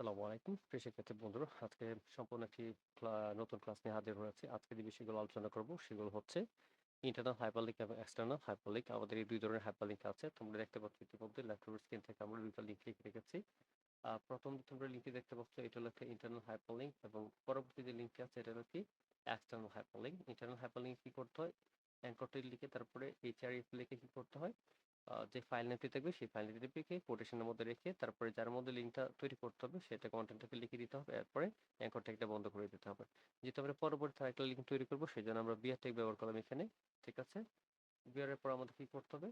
আসসালামু আলাইকুম। প্রিয় শিক্ষার্থী বন্ধুরা, আজকে সম্পূর্ণ একটি নতুন ক্লাস নিয়ে হাজির হয়েছে। আজকে যে বিষয়গুলো আলোচনা করব সেগুলো হচ্ছে ইন্টারনাল হাইপারলিংক এবং এক্সটার্নাল হাইপারলিংক আমাদের এই দুই ধরনের হাইপারলিংক আছে। তোমরা দেখতে পাচ্ছ ইতিমধ্যে ল্যাপটপের স্ক্রিন থেকে আমরা দুইটা লিঙ্ক লিখে রেখেছি। প্রথম তোমরা লিঙ্কটি দেখতে পাচ্ছ, এটা হলো একটা ইন্টারনাল হাইপারলিংক এবং পরবর্তী যে লিঙ্কটি আছে, এটা হলো কি? এক্সটার্নাল হাইপারলিংক ইন্টারনাল হাইপারলিংক কি করতে হয়? অ্যাঙ্করটি লিখে তারপরে এইচআরএফ লিখে কি করতে হয়? যে ফাইল নেমটি থাকবে, সেই ফাইল নেমটি লিখে কোটেশনের মধ্যে রেখে তারপরে যার মধ্যে লিঙ্কটা তৈরি করতে হবে, সেটা কন্টেন্টটাকে লিখে দিতে হবে। এরপরে অ্যাঙ্কর ট্যাগটা বন্ধ করে দিতে হবে। যেহেতু আমরা পরবর্তী আরেকটা লিঙ্ক তৈরি করব সেই জন্য আমরা বিআর ট্যাগ ব্যবহার করলাম এখানে, ঠিক আছে? বিআর এর পর আমাদের কি করতে হবে?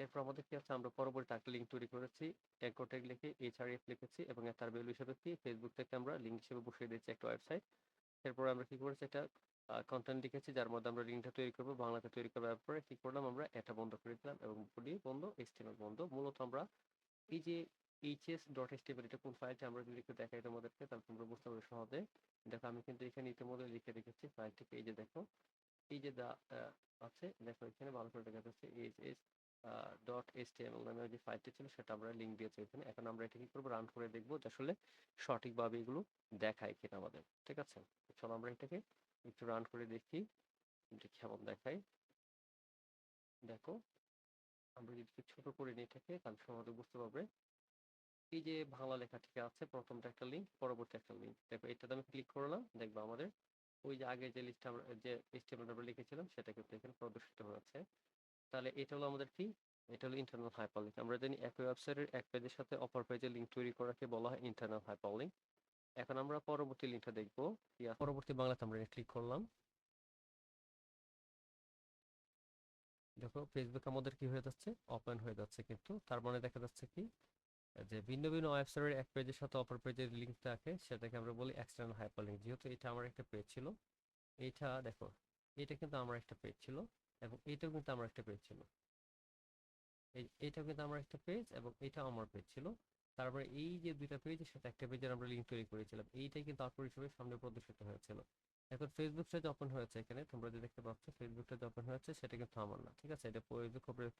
এরপর আমাদের কি আছে? আমরা পরবর্তী একটা লিঙ্ক তৈরি করেছি অ্যাঙ্কর ট্যাগ লিখে এইচআরএফ লিখেছি এবং তার ভ্যালু হিসেবে কি? ফেসবুক থেকে আমরা লিঙ্ক হিসেবে বসিয়ে দিয়েছি একটা ওয়েবসাইট এরপর আমরা কি করেছি? এটা কন্টেন্ট লিখেছি, যার মধ্যে আমরা লিঙ্কটা তৈরি করব, বাংলাতে তৈরি করার পরে কি করলাম আমরা? এটা বন্ধ করে দিলাম এবং বডি বন্ধ এইচটিএমএল বন্ধ। মূলত আমরা এই যে এইচএস ডট এইচটিএমএল এটা কোন ফাইলটা আমরা যদি একটু দেখাই তোমাদেরকে, তাহলে তোমরা বুঝতে পারবে সহজে। দেখো, আমি কিন্তু এখানে ইতিমধ্যে লিখে রেখেছি ফাইলটিকে এই যে দেখো, এই যে দা আছে, দেখো এখানে ভালো করে দেখা যাচ্ছে এইচএস ডট এইচটিএমএল নামে যে ফাইলটি ছিল, সেটা আমরা লিঙ্ক দিয়েছি এখানে। এখন আমরা এটা কি করব? রান করে দেখব যে আসলে সঠিকভাবে এগুলো দেখায় কিনা আমাদের। ঠিক আছে? চলো আমরা এটাকে একটু রান করে দেখি কেমন দেখায়। দেখো, আমরা যদি ছোট করে নিই এটাকে, তাহলে সহজে বুঝতে পারবে। এই যে বাংলা লেখা ঠিক আছে, প্রথমটা একটা লিঙ্ক পরবর্তী একটা লিঙ্ক দেখো, এটাতে আমি ক্লিক করলাম, দেখব আমাদের ওই যে আগে যে লিস্ট আমরা, যে স্টেটমেন্ট আমরা লিখেছিলাম, সেটা কিন্তু এখানে প্রদর্শিত হয়েছে। তাহলে এটা হলো আমাদের কি? এটা হলো ইন্টারনাল হাইপারলিংক আমরা জানি এক ওয়েবসাইটের এক পেজের সাথে অপর পেজের লিঙ্ক তৈরি করাকে বলা হয় ইন্টারনাল হাইপারলিংক এখন আমরা পরবর্তী লিঙ্কটা দেখব। পরবর্তী বাংলাতে আমরা ক্লিক করলাম। দেখো ফেসবুক আমাদের কি হয়ে যাচ্ছে? ওপেন হয়ে যাচ্ছে কিন্তু। তার মানে দেখা যাচ্ছে কি? যে ভিন্ন ভিন্ন ওয়েবসাইটের এক পেজের সাথে অপর পেজের লিঙ্ক থাকে, সেটাকে আমরা বলি এক্সটার্নাল হাইপারলিংক যেহেতু এটা আমার একটা পেজ ছিল এইটা দেখো, এটা কিন্তু আমার একটা পেজ ছিল। এবং এইটাও কিন্তু আমার একটা পেজ ছিল। এই এইটাও কিন্তু আমার একটা পেজ এবং এটাও আমার পেজ ছিল। তারপরে এই যে দুইটা পেজের সাথে একটা পেজের আমরা লিঙ্ক তৈরি করেছিলাম, এইটাই কিন্তু আউটপুট হিসেবে সামনে প্রদর্শিত হয়েছিল। এখন ফেসবুকটা ওপেন হয়েছে এখানে, তোমরা যে দেখতে পাচ্ছ ফেসবুকটা ওপেন হয়েছে, সেটা কিন্তু আমার না, ঠিক আছে? এটা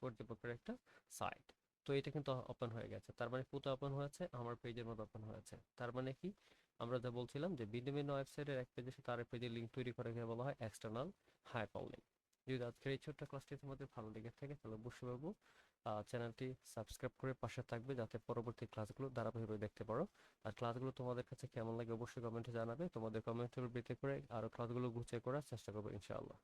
কর্তৃপক্ষের একটা সাইট তো এটা কিন্তু ওপেন হয়ে গেছে। তার মানে পুতো ওপেন হয়েছে? আমার পেজের মধ্যে ওপেন হয়েছে। তার মানে কি? আমরা যা বলছিলাম যে ভিন্ন ভিন্ন ওয়েবসাইটের এক পেজের সাথে আরেক পেজের লিঙ্ক তৈরি করাকে বলা হয় এক্সটার্নাল হাইপারলিংক যদি আজকের এই ছোট্ট ক্লাসটি তোমাদের ভালো লেগে থাকে, তাহলে অবশ্যই বাবু চ্যানেলটি সাবস্ক্রাইব করে পাশে থাকবে যাতে পরবর্তী ক্লাসগুলো ধারাবাহিকভাবে দেখতে পারো। আর ক্লাসগুলো তোমাদের কাছে কেমন লাগে অবশ্যই কমেন্টে জানাবে। তোমাদের কমেন্টের ভিত্তি করে আরও ক্লাসগুলো গুছিয়ে করার চেষ্টা করব ইনশাআল্লাহ।